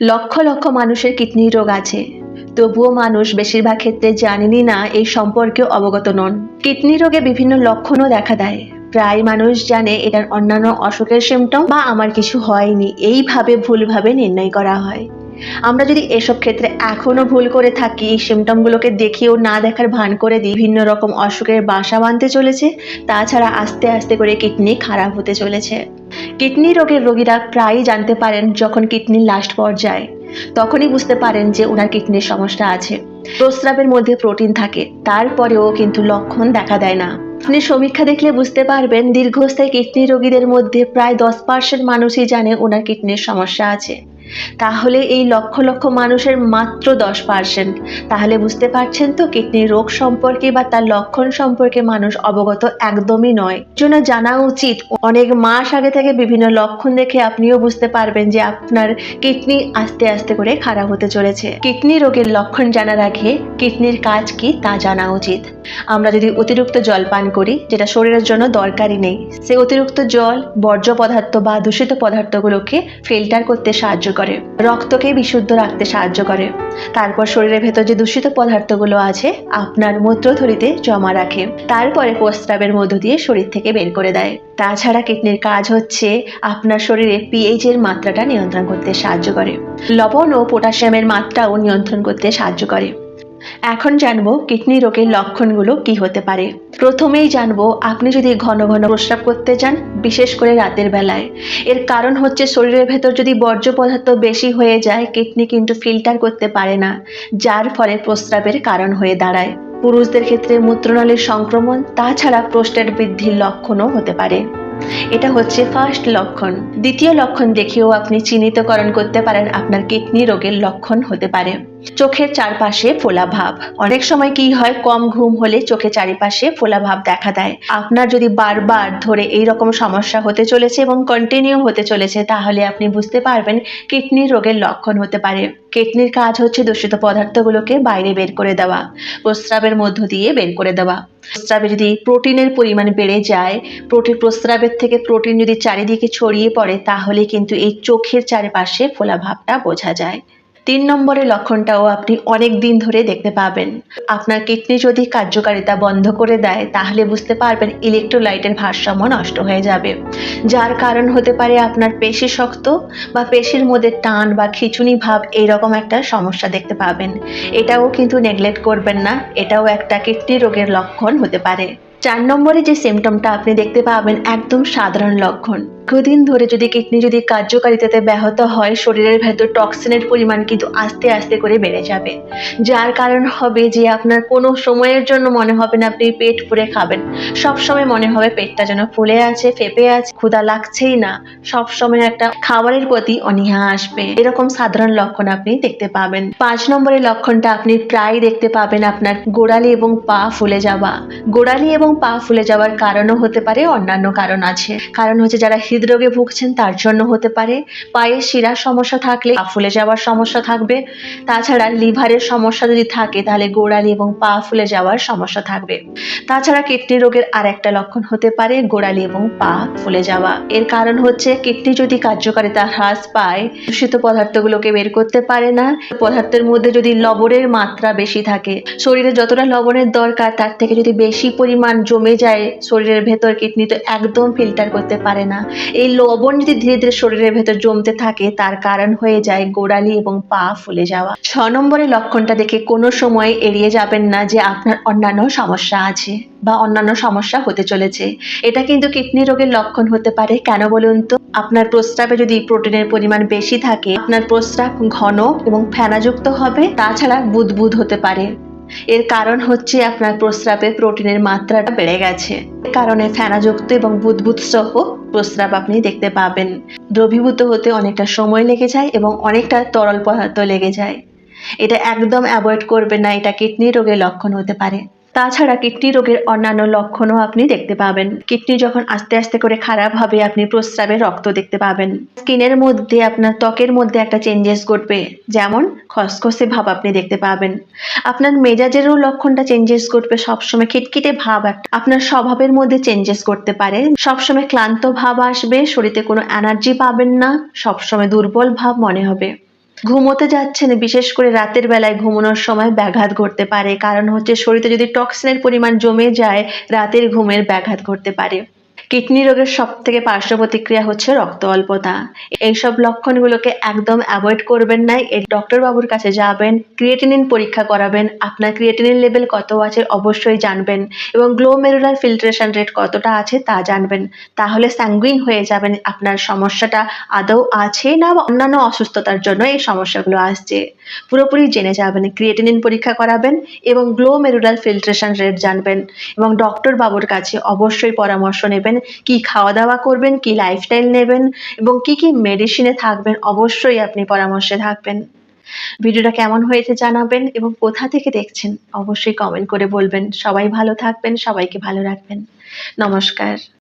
লক্ষ লক্ষ মানুষের কিডনি রোগ আছে। তবুও মানুষ বেশিরভাগ ক্ষেত্রে জানেনই না এই সম্পর্কে অবগত নন। কিডনি রোগে বিভিন্ন লক্ষণও দেখা দেয়। প্রায় মানুষ জানে এটার অন্যান্য অসুখের সিমটম বা আমার কিছু হয়নি। এইভাবে ভুলভাবে নির্ণয় করা হয়। আমরা যদি এসব ক্ষেত্রে এখনও ভুল করে থাকি, এই সিমটমগুলোকে দেখিয়েও না দেখার ভান করে দিই, বিভিন্ন রকম অসুখের বাসা বাঁধতে চলেছে, তাছাড়া আস্তে আস্তে করে কিডনি খারাপ হতে চলেছে। কিডনি রোগের রোগীরা প্রায়ই জানতে পারেন যখন কিডনির লাস্ট পর্যায়ে। তখনই বুঝতে পারেন যে ওনার কিডনির সমস্যা আছে। প্রস্রাবের মধ্যে প্রোটিন থাকে, তারপরেও কিন্তু লক্ষণ দেখা দেয় না। আপনি সমীক্ষা দেখলে বুঝতে পারবেন দীর্ঘস্থায়ী কিডনি রোগীদের মধ্যে প্রায় দশ পার্সেন্ট মানুষই জানে ওনার কিডনির সমস্যা আছে। তাহলে এই লক্ষ লক্ষ মানুষের মাত্র দশ পার্সেন্ট তাহলে বুঝতে পারছেন তো কিডনির রোগ সম্পর্কে বা তার লক্ষণ সম্পর্কে মানুষ অবগত একদমই নয়। জন্য জানা উচিত, অনেক মাস আগে থেকে বিভিন্ন লক্ষণ দেখে আপনিও বুঝতে পারবেন যে আপনার কিডনি আস্তে আস্তে করে খারাপ হতে চলেছে। কিডনি রোগের লক্ষণ জানার আগে কিডনির কাজ কি তা জানা উচিত। আমরা যদি অতিরিক্ত জল পান করি, যেটা শরীরের জন্য দরকারই নেই, সে অতিরিক্ত জল বর্জ্য পদার্থ বা দূষিত পদার্থগুলোকে ফিল্টার করতে সাহায্য করে, রক্তকে বিশুদ্ধ রাখতে সাহায্য করে। তারপর শরীরের ভেতর যে দূষিত পদার্থগুলো আছে, আপনার মূত্রথলিতে জমা রাখে। তারপরে প্রস্রাবের মধ্য দিয়ে শরীর থেকে বের করে দেয়। তাছাড়া কিডনির কাজ হচ্ছে আপনার শরীরে পিএইচ এর মাত্রাটা নিয়ন্ত্রণ করতে সাহায্য করে। লবণ ও পটাশিয়ামের মাত্রাও নিয়ন্ত্রণ করতে সাহায্য করে। এখন জানব কিডনি রোগের লক্ষণগুলো কি হতে পারে। প্রথমেই জানব আপনি যদি ঘন ঘন প্রস্রাব করতে চান, বিশেষ করে রাতের বেলায়। এর কারণ হচ্ছে শরীরের ভেতর যদি বর্জ্য পদার্থ বেশি হয়ে যায়, কিডনি কিন্তু ফিল্টার করতে পারে না, যার ফলে প্রস্রাবের কারণ হয়ে দাঁড়ায়। পুরুষদের ক্ষেত্রে মূত্রনালীর সংক্রমণ, তাছাড়া প্রোস্টেট বৃদ্ধির লক্ষণও হতে পারে। এটা হচ্ছে ফার্স্ট লক্ষণ। দ্বিতীয় লক্ষণ দেখেও আপনি চিহ্নিতকরণ করতে পারেন আপনার কিডনি রোগের লক্ষণ হতে পারে। চোখের চারপাশে ফোলা ভাব। অনেক সময় কি হয়, কম ঘুম হলে চোখে চারিপাশে ফোলা ভাব দেখা দেয়। আপনার যদি বারবার ধরে এই রকম সমস্যা হতে চলেছে এবং কন্টিনিউ হতে চলেছে, তাহলে আপনি বুঝতে পারবেন কিডনি রোগের লক্ষণ হতে পারে। কিডনির কাজ হচ্ছে দূষিত পদার্থগুলোকে বাইরে বের করে দেওয়া, প্রস্রাবের মধ্য দিয়ে বের করে দেওয়া। প্রস্রাবে যদি প্রোটিনের পরিমাণ বেড়ে যায় প্রোটিন প্রস্রাবের থেকে প্রোটিন যদি চারিদিকে ছড়িয়ে পড়ে, তাহলে কিন্তু এই চোখের চারিপাশে ফোলা ভাবটা বোঝা যায়। তিন নম্বরের লক্ষণটাও আপনি অনেক দিন ধরে দেখতে পাবেন। আপনার কিডনি যদি কার্যকারিতা বন্ধ করে দেয়, তাহলে বুঝতে পারবেন ইলেকট্রোলাইটের ভারসাম্য নষ্ট হয়ে যাবে। যার কারণ হতে পারে আপনার পেশি শক্ত বা পেশির মধ্যে টান বা খিচুনি ভাব এইরকম একটা সমস্যা দেখতে পাবেন। এটাও কিন্তু নেগলেক্ট করবেন না, এটাও একটা কিডনি রোগের লক্ষণ হতে পারে। চার নম্বরে যে সিমটমটা আপনি দেখতে পাবেন একদম সাধারণ লক্ষণ। দীর্ঘদিন ধরে যদি কিডনি যদি কার্যকারিতাতে ব্যাহত হয়, শরীরের ভেতর টক্সিনের পরিমাণ কিন্তু আস্তে আস্তে করে বেড়ে যাবে। যার কারণ হবে যে আপনার কোনো সময়ের জন্য মনে হবে না আপনি পেট পুরে খাবেন। সব সময় মনে হবে পেটটা যেন ফুলে আছে, ফেপে আছে, ক্ষুধা লাগছেই না। সব সময় একটা খাবারের প্রতি অনীহা আসবে। এরকম সাধারণ লক্ষণ আপনি দেখতে পাবেন। পাঁচ নম্বরের লক্ষণটা আপনি প্রায় দেখতে পাবেন আপনার গোড়ালি এবং পা ফুলে যাওয়া। গোড়ালি এবং পা ফুলে যাওয়ার কারণও হতে পারে, অন্যান্য কারণ আছে। কারণ হচ্ছে যারা হৃদরোগে ভুগছেন, তার জন্য হতে পারে। পায়ের শিরার সমস্যা থাকলে ফুলে যাওয়ার সমস্যা থাকবে। তাছাড়া লিভারের সমস্যা যদি থাকে, তাহলে গোড়ালি এবং পা ফুলে যাওয়ার সমস্যা থাকবে। তাছাড়া কিডনি রোগের আর একটা লক্ষণ হতে পারে, গোড়ালি এবং পা ফুলে যাওয়া। এর কারণ হচ্ছে, কিডনি যদি কার্যকারিতা হ্রাস পায়, দূষিত পদার্থগুলোকে বের করতে পারে না। পদার্থের মধ্যে যদি লবণের মাত্রা বেশি থাকে, শরীরে যতটা লবণের দরকার, তার থেকে যদি বেশি পরিমাণ জমে যায়, শরীরের ভেতর কিডনি তো একদম ফিল্টার করতে পারে না। এই লবণ যদি ধীরে ধীরে শরীরের ভেতর জমতে থাকে, তার কারণ হয়ে যায় গোড়ালি এবং পা ফুলে যাওয়া। ছ নম্বরের লক্ষণটা দেখে কোনো সময় এড়িয়ে যাবেন না যে আপনার অন্যান্য সমস্যা আছে বা অন্যান্য সমস্যা হতে চলেছে। এটা কিন্তু কিডনি রোগের লক্ষণ হতে পারে। কেন বলুন তো? আপনার প্রস্রাবে যদি প্রোটিনের পরিমাণ বেশি থাকে, আপনার প্রস্রাব ঘন এবং ফেনাযুক্ত হবে। তাছাড়া বুদবুদ হতে পারে। এর কারণ হচ্ছে আপনার প্রস্রাবে প্রোটিনের মাত্রাটা বেড়ে গেছে। কারণে ফেনাযুক্ত এবং বুদবুদ সহ প্রস্রাব আপনি দেখতে পাবেন। দ্রবীভূত হতে অনেকটা সময় লেগে যায় এবং অনেকটা তরল পদার্থ লেগে যায়। এটা একদম অ্যাভয়েড করবে না, এটা কিডনি রোগের লক্ষণ হতে পারে। তাছাড়া কিডনি রোগের অন্যান্য লক্ষণও আপনি দেখতে পাবেন। কিডনি যখন আস্তে আস্তে করে খারাপ হবে, আপনি প্রস্রাবে রক্ত দেখতে পাবেন। স্কিনের মধ্যে আপনার ত্বকের মধ্যে একটা চেঞ্জেস ঘটবে, যেমন খসখসে ভাব আপনি দেখতে পাবেন। আপনার মেজাজেরও লক্ষণটা চেঞ্জেস ঘটবে, সবসময় খিটখিটে ভাব একটা, আপনার স্বভাবের মধ্যে চেঞ্জেস করতে পারে। সবসময় ক্লান্ত ভাব আসবে, শরীরে কোনো এনার্জি পাবেন না, সবসময় দুর্বল ভাব মনে হবে। ঘুমোতে যাচ্ছেন, বিশেষ করে রাতের বেলায় ঘুমানোর সময় ব্যাঘাত ঘটতে পারে। কারণ হচ্ছে শরীরে যদি টক্সিনের পরিমাণ জমে যায়, রাতের ঘুমের ব্যাঘাত ঘটতে পারে। কিডনি রোগের সব থেকে পার্শ্ব প্রতিক্রিয়া হচ্ছে রক্ত অল্পতা। এইসব লক্ষণগুলোকে একদম অ্যাভয়েড করবেন না। এই ডক্টর বাবুর কাছে যাবেন ক্রিয়েটিনিন পরীক্ষা করাবেন, আপনার ক্রিয়েটিনিন লেভেল কত আছে অবশ্যই জানবেন এবং গ্লোমেরুলার ফিল্ট্রেশন রেট কতটা আছে তা জানবেন। তাহলে স্যাঙ্গুইন হয়ে যাবেন আপনার সমস্যাটা। আদৌ আছে না বা অন্যান্য অসুস্থতার জন্য এই সমস্যাগুলো আসছে। পুরোপুরি জেনে যাবেন ক্রিয়েটিনিন পরীক্ষা করাবেন এবং গ্লোমেরুলার ফিল্ট্রেশন রেট জানবেন এবং ডক্টর বাবুর কাছে অবশ্যই পরামর্শ নেবেন, কি খাওয়া দাওয়া করবেন, কি লাইফস্টাইল নেবেন এবং কি কি মেডিসিনে থাকবেন, অবশ্যই আপনি পরামর্শে থাকবেন। ভিডিওটা কেমন হয়েছে জানাবেন এবং কোথা থেকে দেখছেন অবশ্যই কমেন্ট করে বলবেন। সবাই ভালো থাকবেন, সবাইকে ভালো রাখবেন। নমস্কার।